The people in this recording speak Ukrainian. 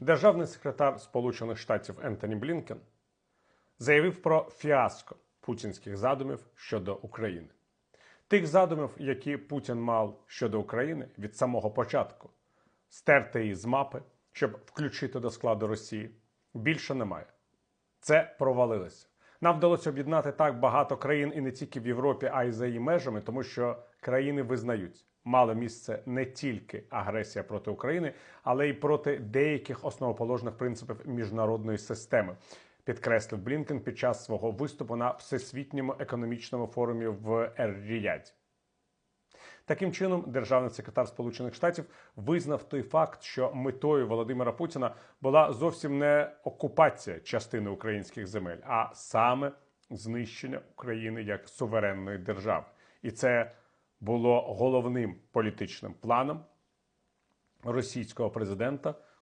Державний секретар Сполучених Штатів Ентоні Блінкен заявив про фіаско путінських задумів щодо України. Тих задумів, які Путін мав щодо України від самого початку, стерти її з мапи, щоб включити до складу Росії, більше немає. Це провалилося. Нам вдалося об'єднати так багато країн і не тільки в Європі, а й за її межами, тому що країни визнають, мало місце не тільки агресія проти України, але й проти деяких основоположних принципів міжнародної системи. Підкреслив Блінкен під час свого виступу на всесвітньому економічному форумі в Ер-Ріяді. Таким чином, державний секретар Сполучених Штатів визнав той факт, що метою Володимира Путіна була зовсім не окупація частини українських земель, а саме знищення України як суверенної держави. І це було головним політичним планом російського президента